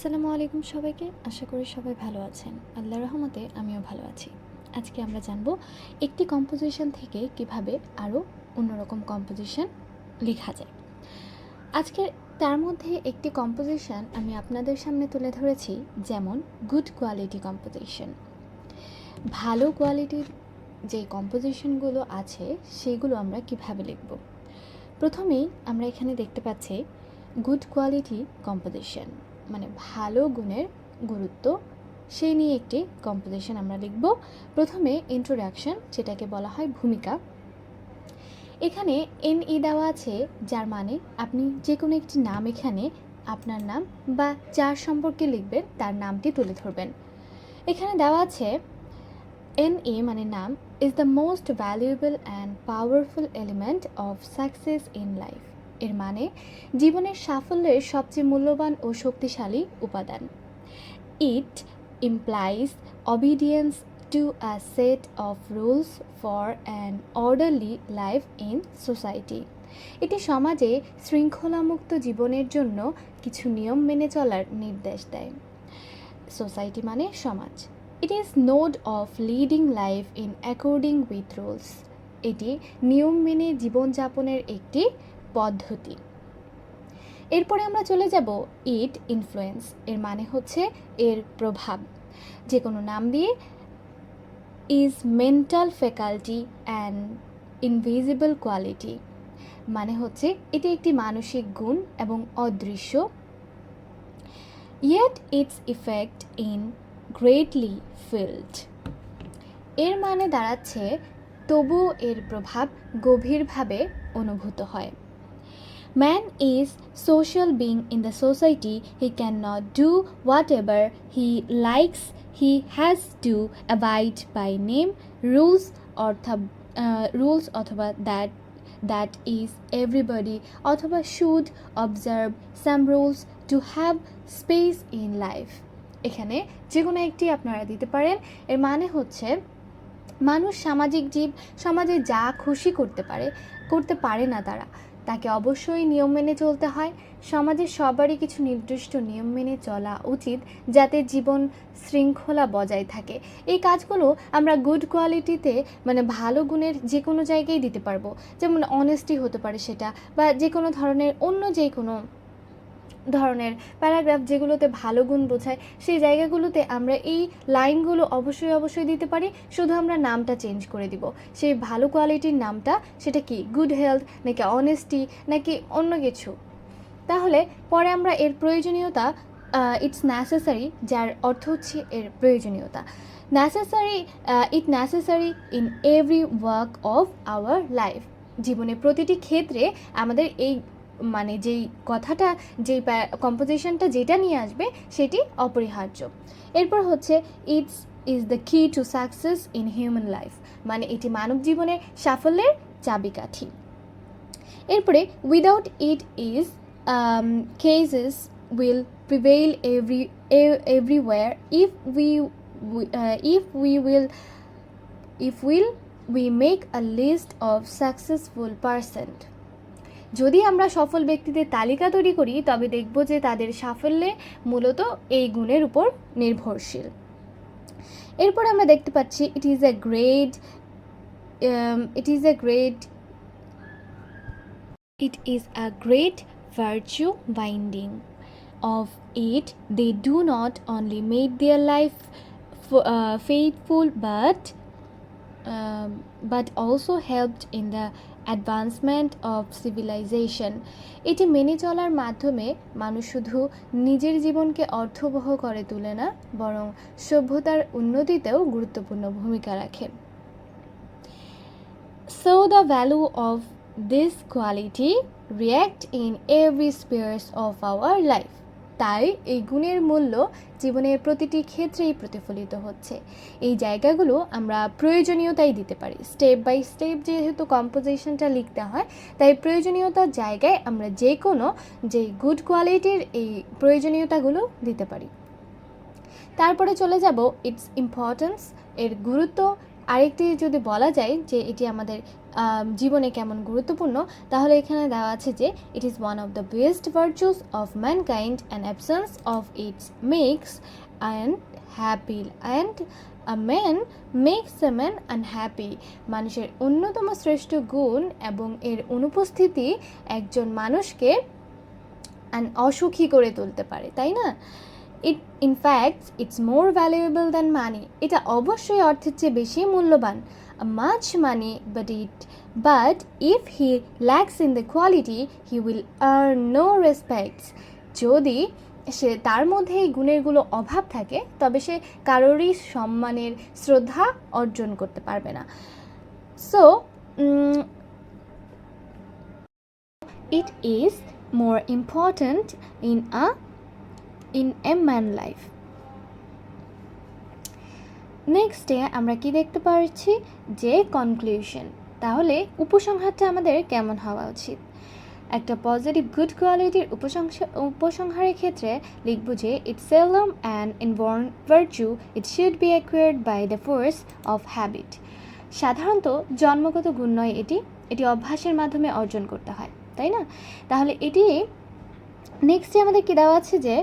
আসসালামু আলাইকুম সবাইকে। আশা করি সবাই ভালো আছেন। আল্লাহ রহমতে আমিও ভালো আছি। আজকে আমরা জানব একটি কম্পোজিশন থেকে কীভাবে আরও অন্যরকম কম্পোজিশন লেখা যায়। আজকে তার মধ্যে একটি কম্পোজিশন আমি আপনাদের সামনে তুলে ধরেছি, যেমন গুড কোয়ালিটি কম্পোজিশন ভালো কোয়ালিটির যে কম্পোজিশনগুলো আছে, সেগুলো আমরা কীভাবে লিখব? প্রথমেই আমরা এখানে দেখতে পাচ্ছি গুড কোয়ালিটি কম্পোজিশন মানে ভালো গুণের গুরুত্ব সেই নিয়ে একটি কম্পোজিশন আমরা লিখব। প্রথমে ইন্ট্রোডাকশন যেটাকে বলা হয় ভূমিকা। এখানে এন ই দেওয়া আছে, যার মানে আপনি যে কোনো একটি নাম এখানে আপনার নাম বা যার সম্পর্কে লিখবেন, তার নামটি তুলে ধরবেন। এখানে দেওয়া আছে এন এ মানে নাম is the most valuable and powerful element of success in life এর মানে জীবনের সাফল্যের সবচেয়ে মূল্যবান ও শক্তিশালী উপাদান। It implies obedience to a set of rules for an orderly life in society এটি সমাজে শৃঙ্খলামুক্ত জীবনের জন্য কিছু নিয়ম মেনে চলার নির্দেশ দেয়। সোসাইটি মানে সমাজ। It is mode of leading life in according with rules এটি নিয়ম মেনে জীবনযাপনের একটি পদ্ধতি। এরপরে আমরা চলে যাব ইট ইনফ্লুয়েন্স। এর মানে হচ্ছে এর প্রভাব। যে কোনো নাম দিয়ে is mental faculty and invisible quality মানে হচ্ছে এটি একটি মানসিক গুণ এবং অদৃশ্য। Yet its effect in greatly field এর মানে দাঁড়াচ্ছে তবুও এর প্রভাব গভীরভাবে অনুভূত হয়। Man is social being in the society. He cannot do whatever he likes. He has to abide by name, rules, or অর্থা রুলস অথবা দ্যাট দ্যাট ইজ এভরিবডি অথবা should observe some rules to have space in life এখানে যে কোনো একটি আপনারা দিতে পারেন এর মানে হচ্ছে মানুষ সামাজিক জীব সমাজে যা খুশি করতে পারে করতে পারে না তারা তাকে অবশ্যই নিয়ম মেনে চলতে হয়। সমাজের সবারই কিছু নির্দিষ্ট নিয়ম মেনে চলা উচিত যাতে জীবন শৃঙ্খলা বজায় থাকে। এই কাজগুলো আমরা গুড কোয়ালিটিতে মানে ভালো গুণের যে কোনো জায়গায় দিতে পারব। যেমন অনেস্টি হতে পারে সেটা বা যে কোনো ধরনের অন্য যে কোনো ধরনের প্যারাগ্রাফ যেগুলোতে ভালো গুণ বোঝায়, সেই জায়গাগুলোতে আমরা এই লাইনগুলো অবশ্যই অবশ্যই দিতে পারি। শুধু আমরা নামটা চেঞ্জ করে দিব। সেই ভালো কোয়ালিটির নামটা, সেটা কি? গুড হেলথ, নাকি অনেস্টি, নাকি অন্য কিছু? তাহলে পরে আমরা এর প্রয়োজনীয়তা ইটস নেসেসারি যার অর্থ হচ্ছে এর প্রয়োজনীয়তা। Necessary it necessary in every work of our life জীবনের প্রতিটি ক্ষেত্রে আমাদের এই মানে যেই কথাটা, যেই কম্পোজিশনটা যেটা নিয়ে আসবে সেটি অপরিহার্য। এরপর হচ্ছে its is the key to success in human life মানে এটি মানব জীবনের সাফল্যের চাবিকাঠি। এরপরে without it is cases will prevail every everywhere if we if we will if will we make a list of successful percent যদি আমরা সফল ব্যক্তিদের তালিকা তৈরি করি, তবে দেখব যে তাদের সাফল্যে মূলত এই গুণের উপর নির্ভরশীল। এরপর আমরা দেখতে পাচ্ছি it is a great it is a great it is a great virtue binding of it they do not only make their life faithful but but also helped in the advancement of civilization এটি মেনে চলার মাধ্যমে মানুষ শুধু নিজের জীবনকে অর্থবহ করে তোলে না, বরং সভ্যতার উন্নতিতেও গুরুত্বপূর্ণ ভূমিকা রাখে। So the value of this quality react in every spheres of our life তাই এই গুণের মূল্য জীবনের প্রতিটি ক্ষেত্রেই প্রতিফলিত হচ্ছে। এই জায়গাগুলো আমরা প্রয়োজনীয়তাই দিতে পারি। স্টেপ বাই স্টেপ যেহেতু কম্পোজিশনটা লিখতে হয়, তাই প্রয়োজনীয়তার জায়গায় আমরা যে কোনো যে গুড কোয়ালিটির এই প্রয়োজনীয়তাগুলো দিতে পারি। তারপরে চলে যাব ইটস ইম্পর্টেন্স এর গুরুত্ব আরেকটি যদি বলা যায় যে এটি আমাদের জীবনে কেমন গুরুত্বপূর্ণ, তাহলে এখানে দেওয়া আছে যে it is one of the best virtues of mankind and absence of its makes and happy and a man makes a man unhappy মানুষের অন্যতম শ্রেষ্ঠ গুণ এবং এর অনুপস্থিতি একজন মানুষকে আন- অসুখী করে তুলতে পারে, তাই না? It in fact its more valuable than money এটা অবশ্যই অর্থের চেয়ে বেশি মূল্যবান। Much money but it but if he lacks in the quality he will earn no respects যদি সে তার মধ্যে এই গুণেরগুলো অভাব থাকে, তবে সে কারোরই সম্মানের শ্রদ্ধা অর্জন করতে পারবে না। So it is more important in a in man life নেক্সটে আমরা কি দেখতে পাচ্ছি যে কনক্লুশন তাহলে উপসংহারটা আমাদের কেমন হওয়া উচিত? একটা পজিটিভ গুড কোয়ালিটির উপসংহারের ক্ষেত্রে লিখব যে it seldom and inborn virtue it should be acquired by the force of habit সাধারণত জন্মগত গুণ নয় এটি এটি অভ্যাসের মাধ্যমে অর্জন করতে হয়, তাই না? তাহলে এটি নেক্সটে আমাদের কী দেওয়া আছে যে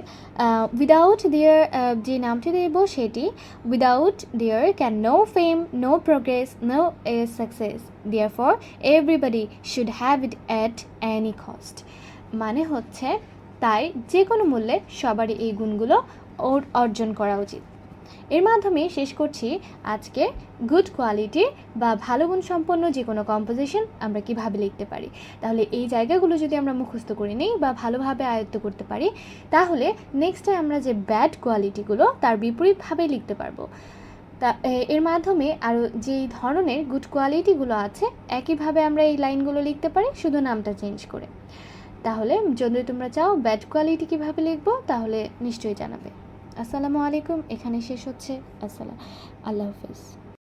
উইদাউট দিয়ার যে নামটি দেব সেটি without there can no fame no progress no a success therefore everybody should have it at any cost মানে হচ্ছে, তাই যে কোনো মূল্যে সবারই এই গুণগুলো অর্জন করা উচিত। এর মাধ্যমে শেষ করছি আজকে গুড কোয়ালিটি বা ভালো গুণ সম্পন্ন যে কোনো কম্পোজিশন আমরা কীভাবে লিখতে পারি। তাহলে এই জায়গাগুলো যদি আমরা মুখস্থ করে নিই বা ভালোভাবে আয়ত্ত করতে পারি, তাহলে নেক্সটে আমরা যে ব্যাড কোয়ালিটিগুলো তার বিপরীতভাবে লিখতে পারব। তা এর মাধ্যমে আরও যেই ধরনের গুড কোয়ালিটিগুলো আছে, একইভাবে আমরা এই লাইনগুলো লিখতে পারি, শুধু নামটা চেঞ্জ করে। তাহলে যদি তোমরা চাও ব্যাড কোয়ালিটি কীভাবে লিখব, তাহলে নিশ্চয়ই জানাবে। আসসালামু আলাইকুম এখানে শেষ হচ্ছে আসসালাম আল্লাহ হাফিজ।